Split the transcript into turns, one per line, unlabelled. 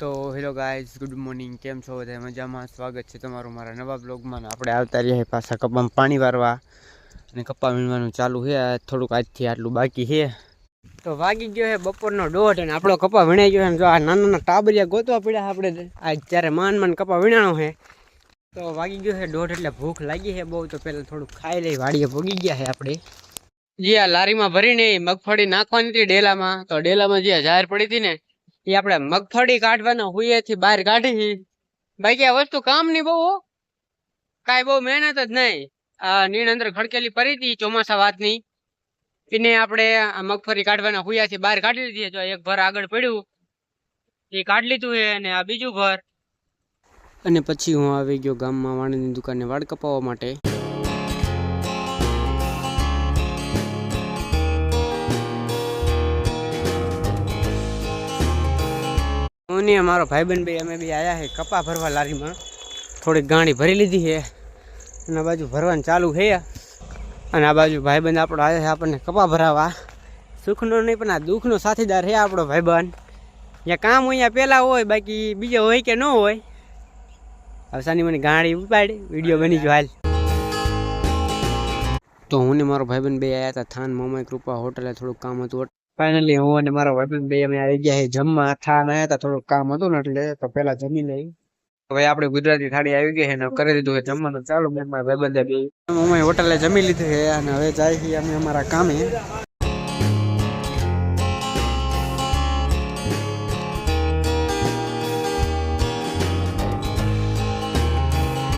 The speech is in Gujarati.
તો હેલો ગાઈઝ, ગુડ મોર્નિંગ. કેમ છો બધા? મજામાં? સ્વાગત છે તમારું મારા નવા બ્લોગમાં. આપણે આવતા રહ્યા પાછા કપ્પામાં પાણી વારવા. અને કપા વીણવાનું ચાલુ છે. થોડુંક આજથી આટલું બાકી છે. તો વાગી ગયો છે બપોરનો દોઢ અને આપણો કપા વીણાઈ ગયો છે. જો આ નાના નાના ટાબરિયા ગોતવા પડ્યા આપણે. આજ જ્યારે માન માન કપા વીણાણો છે. તો વાગી ગયો છે દોઢ એટલે ભૂખ લાગી છે બહુ. તો પહેલાં થોડુંક ખાઈ લઈ વાડીએ ભોગી ગયા છે આપણે. જે આ લારીમાં ભરીને મગફળી નાખવાની હતી ડેલામાં. તો ડેલામાં જે જાહેર પડી હતી ને એ આપણે મગફળી કાઢવાના હુયેથી બહાર કાઢી. બાકી આ વસ્તુ કામની બહુ. કાંઈ બહુ મહેનત જ નહીં. આ નીણ અંદર ખડકેલી પડી હતી ચોમાસા વાતની. એને આપણે આ મગફળી કાઢવાના હુયાથી બહાર કાઢી લીધી જો એક ભર આગળ પડ્યું એ કાઢી લીધું છે અને આ બીજું ભર અને પછી હું આવી ગયો ગામમાં વાણીની દુકાને વાળ કપાવવા માટે. હું ને મારો ભાઈબંધ ભાઈ અમે બી આવ્યા છે કપા ભરવા લારીમાં. થોડીક ગાણી ભરી લીધી છે અને આ બાજુ ભરવાનું ચાલુ છે અને આ બાજુ ભાઈબંધ આપણો આવ્યો છે આપણને કપા ભરાવા. સુખનો નહીં, પણ આ દુઃખનો સાથીદાર છે આપણો ભાઈબંધ. ત્યાં કામ અહીંયા પહેલાં હોય, બાકી બીજો હોય કે ન હોય. હવે સાની મને ગાડી ઉપાડી, વીડિયો બની ગયો હાલ. તો હું ને મારો ભાઈબંધ બે આવ્યા હતા, થાન મામા કૃપા, હોટલે થોડુંક કામ હતું. ફાઇનલી હું અને મારો ભાઈબંધ બે અમે આવી ગયા જમવા. થાન આવ્યા હતા થોડું કામ હતું ને એટલે તો પેલા જમી લઈ હવે આપણે ગુજરાતી થાળી આવી ગઈ છે ને કરી દીધું છે જમવાનું. ચાલુ, મેં મારા ભાઈબંધે બે મોમાઈ હોટલે જમી લીધું છે અને હવે જાય છીએ અમે અમારા કામે.